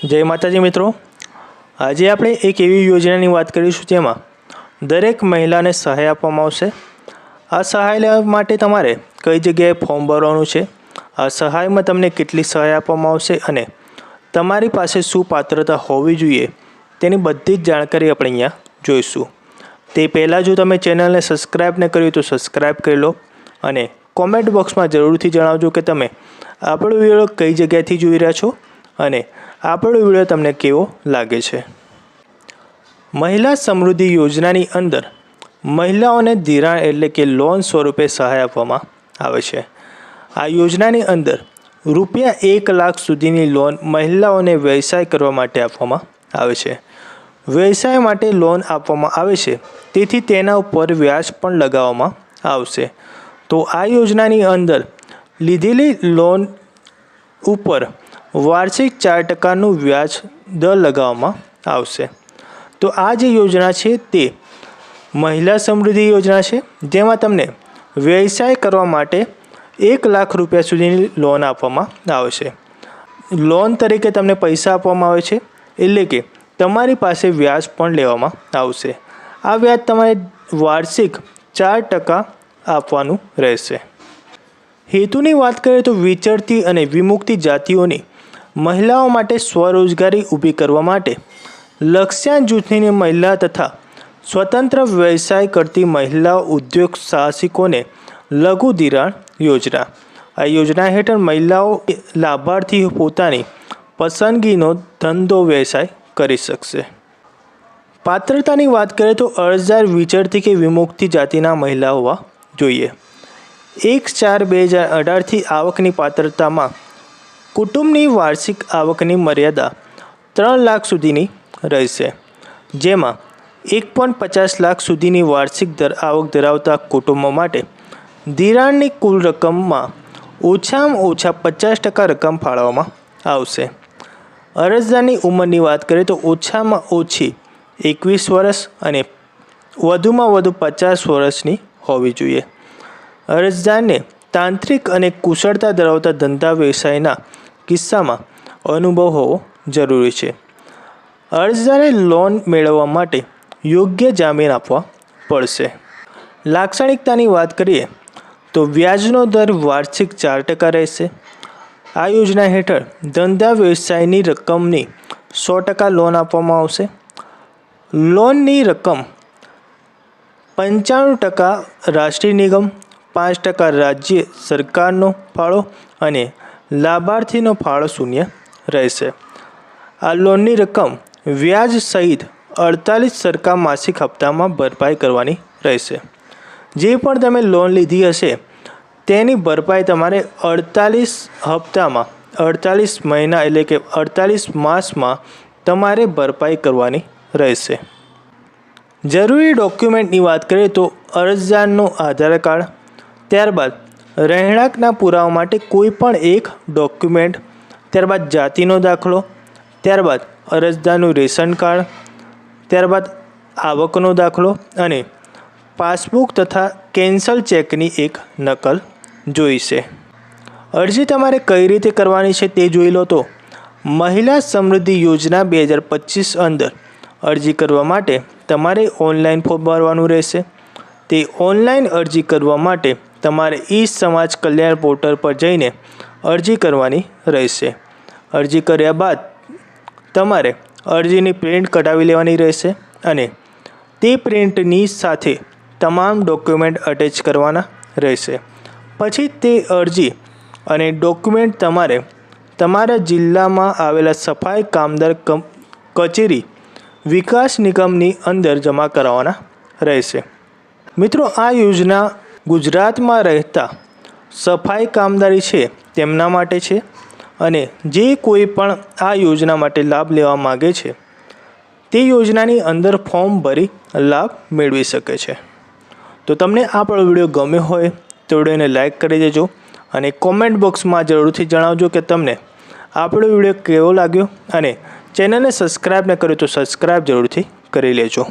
જય માતાજી મિત્રો. આજે આપણે એક એવી યોજનાની વાત કરીશું જેમાં દરેક મહિલાને સહાય આપવામાં આવશે. આ સહાય લેવા માટે તમારે કઈ જગ્યાએ ફોર્મ ભરવાનું છે, આ સહાયમાં તમને કેટલી સહાય આપવામાં આવશે અને તમારી પાસે શું પાત્રતા હોવી જોઈએ તેની બધી જ જાણકારી આપણે અહીંયા જોઈશું. તે પહેલાં જો તમે ચેનલને સબસ્ક્રાઈબ ન કર્યું તો સબસ્ક્રાઈબ કરી લો અને કોમેન્ટ બોક્સમાં જરૂરથી જણાવજો કે તમે આપણો વીડિયો કઈ જગ્યાએથી જોઈ રહ્યા છો. અને આપણો વીડિયો તમને કેવો લાગે છે? મહિલા સમૃદ્ધિ યોજનાની અંદર મહિલાઓને ધિરાણ એટલે કે લોન સ્વરૂપે સહાય આપવામાં આવે છે. આ યોજનાની અંદર રૂપિયા એક લાખ સુધીની લોન મહિલાઓને વ્યવસાય કરવા માટે આપવામાં આવે છે. વ્યવસાય માટે લોન આપવામાં આવે છે, તેથી તેના ઉપર વ્યાજ પણ લગાવવામાં આવશે. તો આ યોજનાની અંદર લીધેલી લોન ઉપર વાર્ષિક ચાર ટકાનું વ્યાજ દર લગાવવામાં આવશે. તો આ જે યોજના છે તે મહિલા સમૃદ્ધિ યોજના છે. જેમાં તમને વ્યવસાય કરવા માટે એક લાખ રૂપિયા સુધીની લોન આપવામાં આવશે. લોન તરીકે તમને પૈસા આપવામાં આવે છે. એટલે કે તમારી પાસે વ્યાજ પણ લેવામાં આવશે. આ વ્યાજ તમારે વાર્ષિક ચાર ટકા આપવાનું રહેશે. હેતુની વાત કરીએ તો વિચરતી અને વિમુક્તિ જાતિઓની મહિલાઓ માટે સ્વરોજગારી ઊભી કરવા માટે લક્ષ્યાંક જૂથની મહિલા તથા સ્વતંત્ર વ્યવસાય કરતી મહિલા ઉદ્યોગ સાહસિકોને લઘુ ધિરાણ યોજના. આ યોજના હેઠળ મહિલાઓ લાભાર્થી પોતાની પસંદગીનો ધંધો વ્યવસાય કરી શકશે. પાત્રતાની વાત કરીએ તો અરજદાર વિચરતી કે વિમુક્તિ જાતિના મહિલા હોવા જોઈએ. એક ચાર બે હજાર અઢારથી આવકની પાત્રતામાં કુટુંબની વાર્ષિક આવકની મર્યાદા ત્રણ લાખ સુધીની રહેશે, જેમાં એક પોઈન્ટ પચાસ લાખ સુધીની વાર્ષિક દર આવક ધરાવતા કુટુંબો માટે ધિરાણની કુલ રકમમાં ઓછામાં ઓછા પચાસ ટકા રકમ ફાળવવામાં આવશે. અરજદારની ઉંમરની વાત કરીએ તો ઓછામાં ઓછી એકવીસ વર્ષ અને વધુમાં વધુ પચાસ વર્ષની હોવી જોઈએ. અરજદારને તાંત્રિક અને કુશળતા ધરાવતા ધંધા વ્યવસાયના કિસ્સામાં અનુભવ હોવો જરૂરી છે. અરજદારે લોન મેળવવા માટે યોગ્ય જામીન આપવા પડશે. લાક્ષણિકતાની વાત કરીએ તો વ્યાજનો દર વાર્ષિક ચાર ટકા રહેશે. આ યોજના હેઠળ ધંધા વ્યવસાયની રકમની સો ટકા લોન આપવામાં આવશે. લોનની રકમ પંચાણું ટકા રાષ્ટ્રીય નિગમ, પાંચ ટકા રાજ્ય સરકારનો ફાળો અને લાભાર્થીનો ફાળો શૂન્ય રહેશે. આ લોનની રકમ વ્યાજ સહિત અડતાલીસ સરખા માસિક હપ્તામાં ભરપાઈ કરવાની રહેશે. જે પણ તમે લોન લીધી હશે, તેની ભરપાઈ તમારે અડતાલીસ હપ્તામાં, અડતાલીસ મહિના એટલે કે અડતાલીસ માસમાં તમારે ભરપાઈ કરવાની રહેશે. જરૂરી ડોક્યુમેન્ટની વાત કરીએ તો અરજદારનું આધાર કાર્ડ, ત્યારબાદ રહેણાંકના પુરાવા માટે કોઈ પણ એક ડોક્યુમેન્ટ ત્યારબાદ જાતિનો દાખલો, ત્યારબાદ અરજદારનું રેશન કાર્ડ, ત્યારબાદ આવકનો દાખલો અને પાસબુક તથા કેન્સલ ચેકની એક નકલ જોઈશે. અરજી તમારે કઈ રીતે કરવાની છે તે જોઈ લો તો, મહિલા સમૃદ્ધિ યોજના બે હજાર પચીસ અંદર અરજી કરવા માટે તમારે ઓનલાઈન ફોર્મ ભરવાનું રહેશે. તે ઓનલાઈન અરજી કરવા માટે તમારે ઈ સમાજ કલ્યાણ પોર્ટલ પર જઈને અરજી કરવાની રહેશે. અરજી કર્યા બાદ તમારે અરજીની પ્રિન્ટ કઢાવી લેવાની રહેશે અને તે પ્રિન્ટની સાથે તમામ ડોક્યુમેન્ટ અટેચ કરવાના રહેશે. પછી તે અરજી અને ડોક્યુમેન્ટ તમારે તમારા જિલ્લામાં આવેલા સફાઈ કામદાર કચેરી વિકાસ નિગમની અંદર જમા કરાવવાના રહેશે. મિત્રો, આ યોજના ગુજરાતમાં રહેતા સફાઈ કામદારી છે તેમના માટે છે અને જે કોઈ પણ આ યોજના માટે લાભ લેવા માગે છે, તે યોજનાની અંદર ફોર્મ ભરી લાભ મેળવી શકે છે. તો તમને આપણો વીડિયો ગમ્યો હોય તો વિડીયોને લાઈક કરી દેજો અને કોમેન્ટ બોક્સમાં જરૂરથી જણાવજો કે તમને આપણો વીડિયો કેવો લાગ્યો અને ચેનલને સબસ્ક્રાઈબ ન કર્યું તો સબસ્ક્રાઈબ જરૂરથી કરી લેજો.